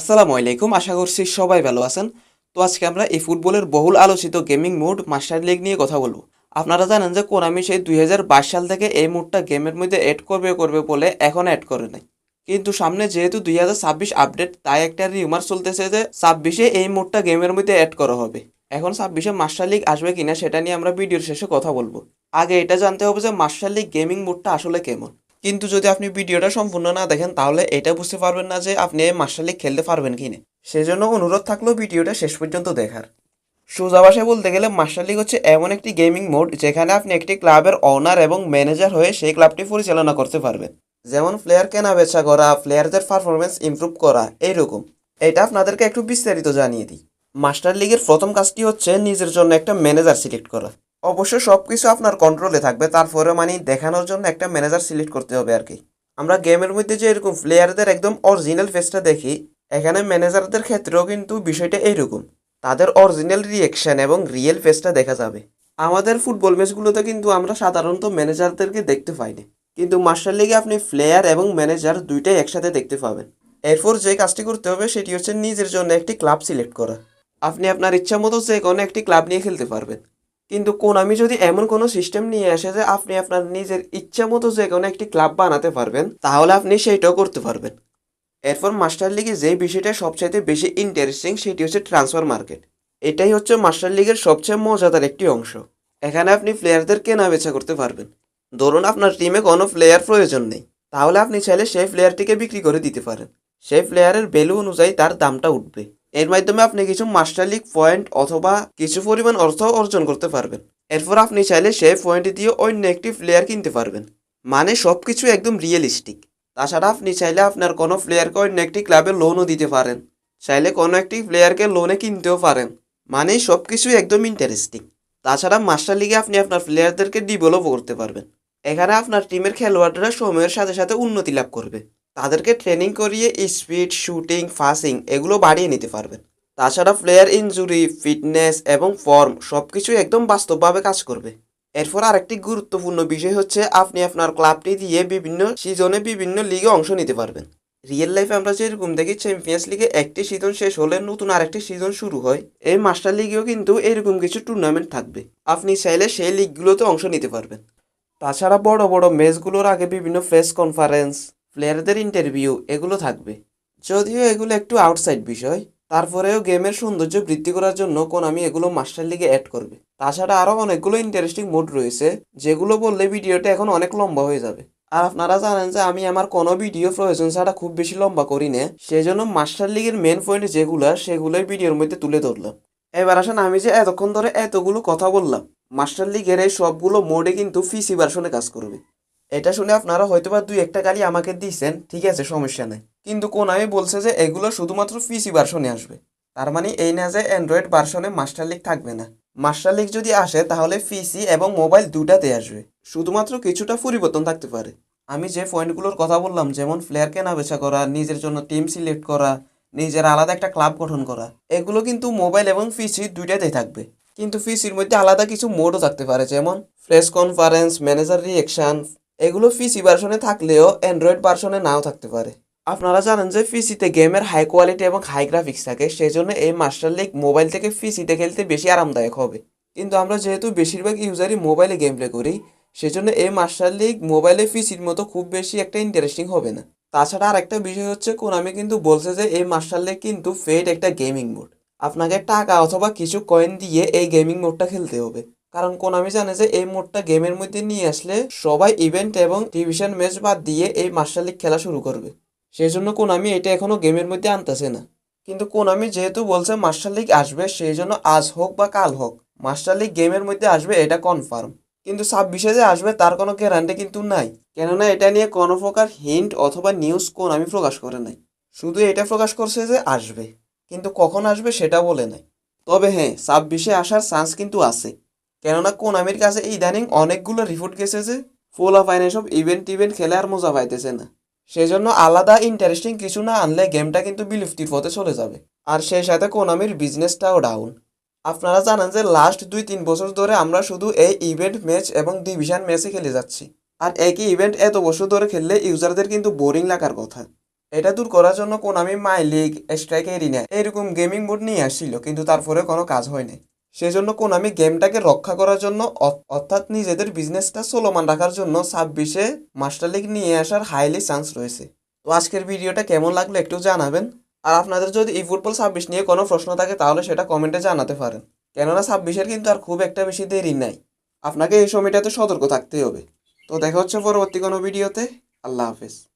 আসসালামু আলাইকুম, আশা করছি সবাই ভালো আছেন। তো আজকে আমরা এই ফুটবলের বহুল আলোচিত গেমিং মোড, মাস্টার লিগ নিয়ে কথা বলব। আপনারা জানেন যে কোনামি সেই দুই সাল থেকে এই মোডটা গেমের মধ্যে অ্যাড করবে করবে বলে এখন অ্যাড করে নাই। কিন্তু সামনে যেহেতু দুই ছাব্বিশ আপডেট তাই একটা রিউমার চলতেছে যে ছাব্বিশে এই মোডটা গেমের মধ্যে অ্যাড করা হবে। এখন ছাব্বিশে মাস্টার লিগ আসবে কিনা সেটা নিয়ে আমরা ভিডিওর শেষে কথা বলব। আগে এটা জানতে হবে যে মাস্টার লিগ গেমিং মোডটা আসলে কেমন। কিন্তু যদি আপনি ভিডিওটা সম্পূর্ণ না দেখেন, তাহলে এটা বুঝতে পারবেন না যে আপনি লিগ খেলতে পারবেন কি না। সেজন্য অনুরোধ থাকল ভিডিওটা শেষ পর্যন্ত দেখার। সোজা ভাষায় বলতে গেলে, মাস্টার লিগ হচ্ছে এমন একটি গেমিং মোড যেখানে আপনি একটি ক্লাবের ওনার এবং ম্যানেজার হয়ে সেই ক্লাবটি পরিচালনা করতে পারবেন। যেমন প্লেয়ার কেনা বেচা করা প্লেয়ারদের পারফরমেন্স ইমপ্রুভ করা, এইরকম। এটা আপনাদেরকে একটু বিস্তারিত জানিয়ে দিই। মাস্টার লিগের প্রথম কাজটি হচ্ছে নিজের জন্য একটা ম্যানেজার সিলেক্ট করা। অবশ্য সব কিছু আপনার কন্ট্রোলে থাকবে। তারপরে মানে দেখানোর জন্য একটা ম্যানেজার সিলেক্ট করতে হবে আর কি আমরা গেমের মধ্যে যে এরকম প্লেয়ারদের একদম অরিজিনাল ফেসটা দেখি, এখানে ম্যানেজারদের ক্ষেত্রেও কিন্তু বিষয়টা এইরকম। তাদের অরিজিনাল রিয়েকশন এবং রিয়েল ফেসটা দেখা যাবে। আমাদের ফুটবল ম্যাচগুলোতে কিন্তু আমরা সাধারণত ম্যানেজারদেরকে দেখতে পাই না। কিন্তু মাস্টার লিগে আপনি প্লেয়ার এবং ম্যানেজার দুইটাই একসাথে দেখতে পাবেন। এরপর যে কাজটি করতে হবে, সেটি হচ্ছে নিজের জন্য একটি ক্লাব সিলেক্ট করা। আপনি আপনার ইচ্ছা মতো যে কোনো একটি ক্লাব নিয়ে খেলতে পারবেন। কিন্তু কোনামি যদি এমন কোনো সিস্টেম নিয়ে আসে যে আপনি আপনার নিজের ইচ্ছা মতো যে কোনো একটি ক্লাব বানাতে পারবেন, তাহলে আপনি সেইটাও করতে পারবেন। এরপর মাস্টার লিগে যে বিষয়টা সবচাইতে বেশি ইন্টারেস্টিং সেটি হচ্ছে ট্রান্সফার মার্কেট এটাই হচ্ছে মাস্টার লিগের সবচেয়ে মজাদার একটি অংশ। এখানে আপনি প্লেয়ারদের কেনা বেচা করতে পারবেন। ধরুন আপনার টিমে কোনো প্লেয়ার প্রয়োজন নেই। তাহলে আপনি চাইলে সেই প্লেয়ারটিকে বিক্রি করে দিতে পারেন। সেই প্লেয়ারের ভ্যালু অনুযায়ী তার দামটা উঠবে। এর মাধ্যমে আপনি কিছু মাস্টার লিগ পয়েন্ট অথবা কিছু পরিমাণ অর্থ অর্জন করতে পারবেন। এরপর আপনি চাইলে সেই পয়েন্ট দিয়ে অন্য একটি প্লেয়ার কিনতে পারবেন। মানে সব কিছু একদম রিয়েলিস্টিক তাছাড়া আপনি চাইলে আপনার কোনো প্লেয়ারকে অন্য একটি ক্লাবে লোনও দিতে পারেন। চাইলে কোনো একটি প্লেয়ারকে লোনে কিনতেও পারেন। মানে সব কিছুই একদম ইন্টারেস্টিং তাছাড়া মাস্টার লিগে আপনি আপনার প্লেয়ারদেরকে ডেভেলপ করতে পারবেন। এখানে আপনার টিমের খেলোয়াড়রা সময়ের সাথে সাথে উন্নতি লাভ করবে। তাদেরকে ট্রেনিং করিয়ে স্পিড শুটিং ফাসিং এগুলো বাড়িয়ে নিতে পারবেন। তাছাড়া প্লেয়ার ইনজুরি ফিটনেস এবং ফর্ম সব কিছুই একদম বাস্তবভাবে কাজ করবে। এরপর আরেকটি গুরুত্বপূর্ণ বিষয় হচ্ছে আপনি আপনার ক্লাবটি দিয়ে বিভিন্ন সিজনে বিভিন্ন লিগে অংশ নিতে পারবেন। রিয়েল লাইফে আমরা যেরকম দেখি চ্যাম্পিয়ন্স লিগে একটি সিজন শেষ হলে নতুন আরেকটি সিজন শুরু হয়। এই মাস্টার লিগেও কিন্তু এরকম কিছু টুর্নামেন্ট থাকবে। আপনি চাইলে সেই লিগগুলোতে অংশ নিতে পারবেন। তাছাড়া বড় বড় ম্যাচগুলোর আগে বিভিন্ন প্রেস কনফারেন্স প্লেয়ারদের ইন্টারভিউ এগুলো থাকবে। যদিও এগুলো একটু আউটসাইড বিষয়, তারপরেও গেমের সৌন্দর্য বৃদ্ধি করার জন্য কোন আমি এগুলো মাস্টার লিগে অ্যাড করবে। তাছাড়া আরও অনেকগুলো ইন্টারেস্টিং মোড রয়েছে, যেগুলো বললে ভিডিওটা এখন অনেক লম্বা হয়ে যাবে। আর আপনারা জানেন যে আমি আমার কোনো ভিডিও প্রয়োজন ছাড়া খুব বেশি লম্বা করি না, সেজন্য মাস্টার লিগের মেন পয়েন্ট যেগুলো, সেগুলোই ভিডিওর মধ্যে তুলে ধরলাম। এবার আসেন আমি যে এতক্ষণ ধরে এতগুলো কথা বললাম মাস্টার লিগের এই সবগুলো মোডে কিন্তু পিসি ভার্সনে কাজ করবে। এটা শুনে আপনারা হয়তোবা দুই একটা গালি আমাকে দিয়েছেন ঠিক আছে, সমস্যা নেই। কিন্তু কোন আমি বলছে যে এগুলো শুধুমাত্র পিসি ভার্সনে আসবে। তার মানে এই না যে অ্যান্ড্রয়েড ভার্সনে মাস্টার লিগ থাকবে না। মাস্টার লিগ যদি আসে, তাহলে পিসি এবং মোবাইল দুটাতে আসবে। শুধুমাত্র কিছুটা পরিবর্তন থাকতে পারে। আমি যে পয়েন্টগুলোর কথা বললাম, যেমন প্লেয়ার কেনা বেচা করা, নিজের জন্য টিম সিলেক্ট করা, নিজের আলাদা একটা ক্লাব গঠন করা, এগুলো কিন্তু মোবাইল এবং পিসি দুইটাতেই থাকবে। কিন্তু পিসির মধ্যে আলাদা কিছু মোডও থাকতে পারে, যেমন প্রেস কনফারেন্স ম্যানেজার রিয়েকশন এগুলো পিসি ভার্সনে থাকলেও অ্যান্ড্রয়েড ভার্সনে নাও থাকতে পারে। আপনারা জানেন যে পিসিতে গেমের হাই কোয়ালিটি এবং হাই গ্রাফিক্স থাকে সেই জন্য এই মাস্টার লিগ মোবাইল থেকে পিসিতে খেলতে বেশি আরামদায়ক হবে। কিন্তু আমরা যেহেতু বেশিরভাগ ইউজারই মোবাইলে গেম প্লে করি, সেজন্য এই মাস্টার লিগ মোবাইলে পিসির মতো খুব বেশি একটা ইন্টারেস্টিং হবে না। তাছাড়া আরেকটা বিষয় হচ্ছে কোন আমি কিন্তু বলছে যে এই মাস্টার লিগ কিন্তু ফেড একটা গেমিং মোড আপনাকে টাকা অথবা কিছু কয়েন দিয়ে এই গেমিং মোডটা খেলতে হবে। কারণ কোন আমি জানে যে এই মোডটা গেমের মধ্যে নিয়ে আসলে সবাই ইভেন্ট এবং ডিভিশন ম্যাচ বাদ দিয়ে এই লিগ খেলা শুরু করবে। সেই জন্য কোন আমি এটা এখনও গেমের মধ্যে আনতেছে না। কিন্তু কোন আমি যেহেতু বলছে মাস্টার লিগ আসবে সেই জন্য আজ হোক বা কাল হোক মাস্টার লিগ গেমের মধ্যে আসবে এটা কনফার্ম কিন্তু ছাব্বিশে যে আসবে তার কোনো গ্যারান্টি কিন্তু নাই। কেননা এটা নিয়ে কোনো প্রকার হিন্ট অথবা নিউজ কোন আমি প্রকাশ করে নাই। শুধু এটা প্রকাশ করছে যে আসবে। কিন্তু কখন আসবে সেটা বলে নাই। তবে হ্যাঁ ছাব্বিশে আসার চান্স কিন্তু আছে। কেননা কোনামির কাছে ইদানিং অনেকগুলো রিপোর্ট গেছে ফুল অফ আইন সব ইভেন্ট টিভেন্ট খেলে আর মজা পাইতেছে না। সেজন্য আলাদা ইন্টারেস্টিং কিছু না আনলে গেমটা কিন্তু বিলুপ্তির পথে চলে যাবে। আর সেই সাথে কোনামির বিজনেসটাও ডাউন আপনারা জানেন যে লাস্ট দুই তিন বছর ধরে আমরা শুধু এই ইভেন্ট ম্যাচ এবং ডিভিশন ম্যাচে খেলে যাচ্ছি। আর একই ইভেন্ট এত বছর ধরে খেললে ইউজারদের কিন্তু বোরিং লাগার কথা। এটা দূর করার জন্য Konami my league strike arena এরকম গেমিং বোর্ড নিয়ে আসছিল, কিন্তু তারপরে কোনো কাজ হয়নি। সেজন্য কোনামি গেমটাকে রক্ষা করার জন্য অর্থাৎ নিজেদের বিজনেসটা চলমান রাখার জন্য ছাব্বিশে মাস্টার লিগ নিয়ে আসার হাইলি চান্স রয়েছে। তো আজকের ভিডিওটা কেমন লাগল একটু জানাবেন। আর আপনাদের যদি ই ফুটবল ছাব্বিশ নিয়ে কোনো প্রশ্ন থাকে তাহলে সেটা কমেন্টে জানাতে পারেন। কেননা ছাব্বিশের কিন্তু আর খুব একটা বেশি দেরি নাই। আপনাকে এই সময়টাতে সতর্ক থাকতেই হবে। তো দেখা হচ্ছে পরবর্তী কোনো ভিডিওতে। আল্লাহ হাফেজ।